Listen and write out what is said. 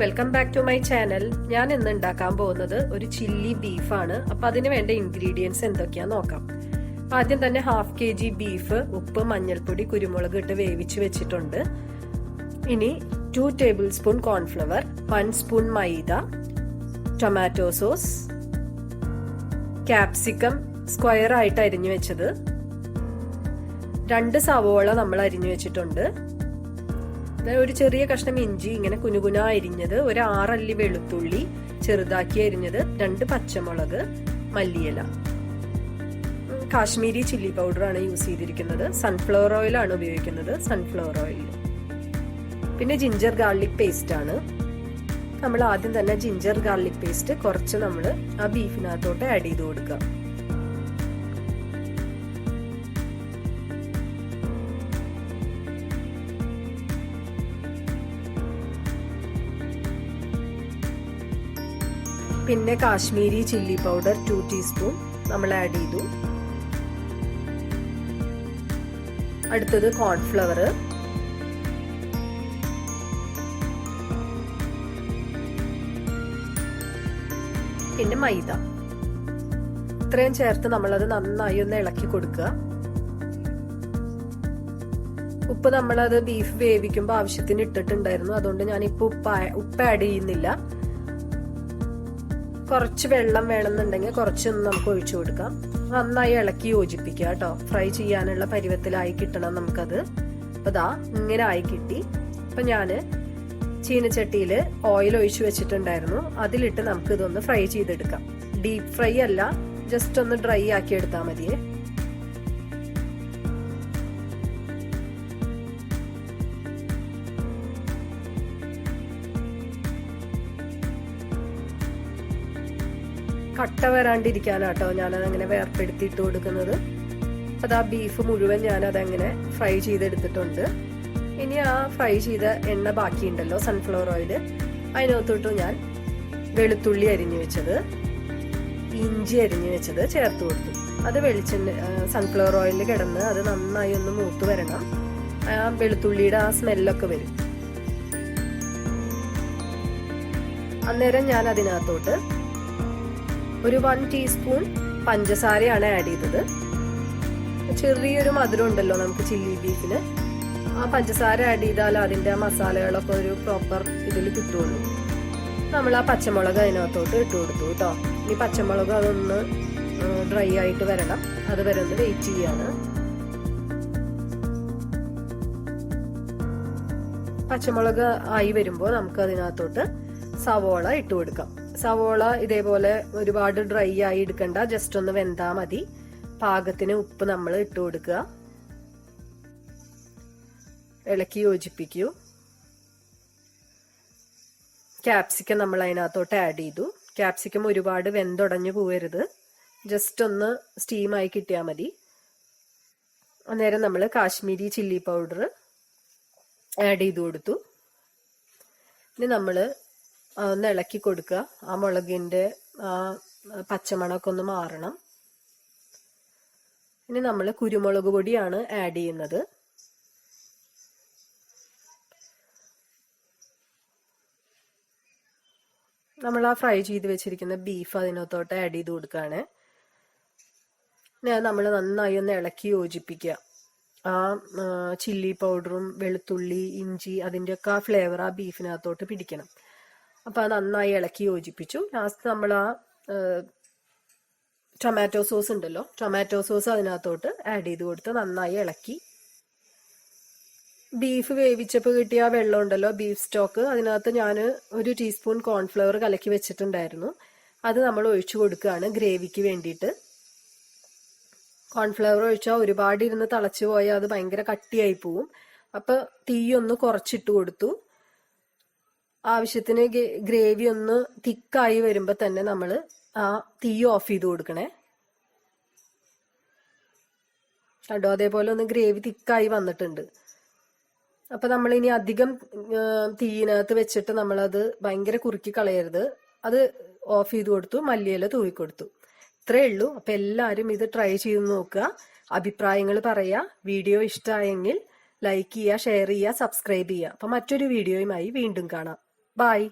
Welcome back to my channel ഞാൻ ഇന്ന് ഉണ്ടാക്കാൻ പോകുന്നത് ഒരു ചില്ലി ബീഫാണ് അപ്പൊ അതിന് വേണ്ട ഇൻഗ്രീഡിയൻസ് എന്തൊക്കെയാ നോക്കാം. ആദ്യം തന്നെ ഹാഫ് കെ ജി ബീഫ് ഉപ്പ് മഞ്ഞൾപ്പൊടി കുരുമുളക് ഇട്ട് വേവിച്ച് വെച്ചിട്ടുണ്ട്. ഇനി two table spoon cornflour one spoon maida tomato sauce capsicum square ആയിട്ട് അരിഞ്ഞു വെച്ചത്. രണ്ട് സവോള നമ്മൾ അരിഞ്ഞു വെച്ചിട്ടുണ്ട്. ഒരു ചെറിയ കഷ്ണം ഇഞ്ചി ഇങ്ങനെ കുനുകുന അരിഞ്ഞത് ഒരു ആറല്ലി വെളുത്തുള്ളി ചെറുതാക്കി അരിഞ്ഞത് രണ്ട് പച്ചമുളക് മല്ലിയില. കാശ്മീരി ചില്ലി പൗഡർ ആണ് യൂസ് ചെയ്തിരിക്കുന്നത്. സൺഫ്ലവർ ആണ് ഉപയോഗിക്കുന്നത് സൺഫ്ലവർ ഓയിൽ പിന്നെ ജിഞ്ചർ ഗാർലിക് പേസ്റ്റ് ആണ്. നമ്മൾ ആദ്യം തന്നെ ജിഞ്ചർ ഗാർലിക് പേസ്റ്റ് കുറച്ച് നമ്മൾ ആ ബീഫിനകത്തോട്ട് ആഡ് ചെയ്ത് കൊടുക്കുക. പിന്നെ Kashmiri chilli powder two teaspoon നമ്മൾ ആഡ് ചെയ്തു. അടുത്തത് കോൺഫ്ലവർ പിന്നെ മൈദ. ഇത്രയും ചേർത്ത് നമ്മളത് നന്നായി ഒന്ന് ഇളക്കി കൊടുക്കുക. ഉപ്പ് നമ്മളത് ബീഫ് വേവിക്കുമ്പോൾ ആവശ്യത്തിന് ഇട്ടിട്ടുണ്ടായിരുന്നു. അതുകൊണ്ട് ഞാൻ ഇപ്പോൾ ഉപ്പ് ഉപ്പ് ആഡ് ചെയ്യുന്നില്ല. കുറച്ച് വെള്ളം വേണമെന്നുണ്ടെങ്കിൽ കുറച്ചൊന്ന് നമുക്ക് ഒഴിച്ചു കൊടുക്കാം. നന്നായി ഇളക്കി യോജിപ്പിക്കുക കേട്ടോ. ഫ്രൈ ചെയ്യാനുള്ള പരുവത്തിലായി കിട്ടണം നമുക്കത്. അപ്പൊ ഇതാ ഇങ്ങനെ ആയി കിട്ടി. അപ്പൊ ഞാൻ ചീനച്ചട്ടിയിൽ ഓയിൽ ഒഴിച്ചു വെച്ചിട്ടുണ്ടായിരുന്നു. അതിലിട്ട് നമുക്ക് ഇതൊന്ന് ഫ്രൈ ചെയ്തെടുക്കാം. ഡീപ്പ് ഫ്രൈ അല്ല ജസ്റ്റ് ഒന്ന് ഡ്രൈ ആക്കി എടുത്താൽ മതിയേ. കട്ട വരാണ്ടിരിക്കാനാട്ടോ ഞാനത് അങ്ങനെ വേർപ്പെടുത്തി ഇട്ട് കൊടുക്കുന്നത്. അത് ആ ബീഫ് മുഴുവൻ ഞാൻ അതങ്ങനെ ഫ്രൈ ചെയ്തെടുത്തിട്ടുണ്ട്. ഇനി ആ ഫ്രൈ ചെയ്ത എണ്ണ ബാക്കിയുണ്ടല്ലോ സൺഫ്ലവർ ഓയിൽ അതിനകത്തോട്ട് ഞാൻ വെളുത്തുള്ളി അരിഞ്ഞു വെച്ചത്. ഇഞ്ചി അരിഞ്ഞു വെച്ചത് ചേർത്ത് കൊടുത്തു. അത് വെളിച്ചെണ്ണ സൺഫ്ലവർ ഓയിലിൽ കിടന്ന് അത് നന്നായി ഒന്ന് മൂത്ത് വരണം. ആ വെളുത്തുള്ളിയുടെ ആ സ്മെല്ലൊക്കെ വരും. അന്നേരം ഞാൻ അതിനകത്തോട്ട് ഒരു വൺ ടീസ്പൂൺ പഞ്ചസാരയാണ് ആഡ് ചെയ്തത്. ചെറിയൊരു മധുരം ഉണ്ടല്ലോ നമുക്ക് ചില്ലി ബീഫിന് ആ പഞ്ചസാര ആഡ് ചെയ്താൽ അതിന്റെ മസാലകളൊക്കെ ഒരു പ്രോപ്പർ ഇതിൽ കിട്ടുള്ളൂ. നമ്മൾ ആ പച്ചമുളക് അതിനകത്തോട്ട് ഇട്ട് കൊടുത്തു കേട്ടോ. ഇനി പച്ചമുളക് അതൊന്ന് ഡ്രൈ ആയിട്ട് വരണം. അത് വരെ ഒന്ന് വെയിറ്റ് ചെയ്യാണ്. പച്ചമുളക് ആയി വരുമ്പോൾ നമുക്ക് അതിനകത്തോട്ട് സവോള ഇട്ട് കൊടുക്കാം. സവോള ഇതേപോലെ ഒരുപാട് ഡ്രൈ ആയി എടുക്കണ്ട. ജസ്റ്റ് ഒന്ന് വെന്താ മതി. പാകത്തിന് ഉപ്പ് നമ്മൾ ഇട്ട് കൊടുക്കുക. ഇളക്കി യോജിപ്പിക്കൂ. ക്യാപ്സിക്കം നമ്മൾ അതിനകത്തോട്ട് ആഡ് ചെയ്തു. ക്യാപ്സിക്കം ഒരുപാട് വെന്തുടഞ്ഞു പോകരുത് ജസ്റ്റ് ഒന്ന് സ്റ്റീമായി കിട്ടിയാൽ മതി. അന്നേരം നമ്മൾ കാശ്മീരി ചില്ലി പൗഡർ ആഡ് ചെയ്ത് കൊടുത്തു. ഇനി നമ്മൾ ഒന്ന് ഇളക്കി കൊടുക്കുക. ആ മുളകിന്റെ ആ പച്ചമണമൊക്കെ ഒന്ന് മാറണം. ഇനി നമ്മൾ കുരുമുളക് പൊടിയാണ് ആഡ് ചെയ്യുന്നത്. നമ്മൾ ആ ഫ്രൈ ചെയ്ത് വെച്ചിരിക്കുന്ന ബീഫ് അതിനകത്തോട്ട് ആഡ് ചെയ്ത് കൊടുക്കുകയാണ്. നമ്മൾ നന്നായി ഒന്ന് ഇളക്കി യോജിപ്പിക്കുക. ആ ചില്ലി പൗഡറും വെളുത്തുള്ളി ഇഞ്ചി അതിന്റെയൊക്കെ ആ ഫ്ലേവർ ആ ബീഫിനകത്തോട്ട് പിടിക്കണം. അപ്പൊ അത് നന്നായി ഇളക്കി യോജിപ്പിച്ചു. ലാസ്റ്റ് നമ്മൾ ആ ടൊമാറ്റോ സോസ് ഉണ്ടല്ലോ. ടൊമാറ്റോ സോസ് അതിനകത്തോട്ട് ആഡ് ചെയ്ത് കൊടുത്ത് നന്നായി ഇളക്കി. ബീഫ് വേവിച്ചപ്പോൾ കിട്ടിയ ആ വെള്ളം ഉണ്ടല്ലോ ബീഫ് സ്റ്റോക്ക് അതിനകത്ത് ഞാൻ ഒരു ടീസ്പൂൺ കോൺഫ്ലവർ കലക്കി വെച്ചിട്ടുണ്ടായിരുന്നു. അത് നമ്മൾ ഒഴിച്ചു കൊടുക്കുകയാണ് ഗ്രേവിക്ക് വേണ്ടിയിട്ട്. കോൺഫ്ലവർ ഒഴിച്ചാൽ ഒരുപാട് ഇരുന്ന് തിളച്ചു പോയാൽ അത് ഭയങ്കര കട്ടിയായി പോവും. അപ്പൊ തീയൊന്ന് കുറച്ചിട്ട് കൊടുത്തു. ആവശ്യത്തിന് ഗ്രേവി ഒന്ന് തിക്കായി വരുമ്പോൾ തന്നെ നമ്മൾ ആ തീ ഓഫ് ചെയ്ത് കൊടുക്കണേ. കണ്ടോ? അതേപോലെ ഒന്ന് ഗ്രേവി തിക്കായി വന്നിട്ടുണ്ട്. അപ്പൊ നമ്മൾ ഇനി അധികം തീയിനകത്ത് വെച്ചിട്ട് നമ്മളത് ഭയങ്കര കുറുക്കി കളയരുത്. അത് ഓഫ് ചെയ്ത് കൊടുത്തു മല്ലിയില തൂവിക്കൊടുത്തു ഇത്രേ ഉള്ളൂ. അപ്പൊ എല്ലാരും ഇത് ട്രൈ ചെയ്ത് നോക്കുക. അഭിപ്രായങ്ങൾ പറയാ. വീഡിയോ ഇഷ്ടമായെങ്കിൽ ലൈക്ക് ചെയ്യുക ഷെയർ ചെയ്യുക സബ്സ്ക്രൈബ് ചെയ്യുക. അപ്പൊ മറ്റൊരു വീഡിയോയുമായി വീണ്ടും കാണാം. Bye.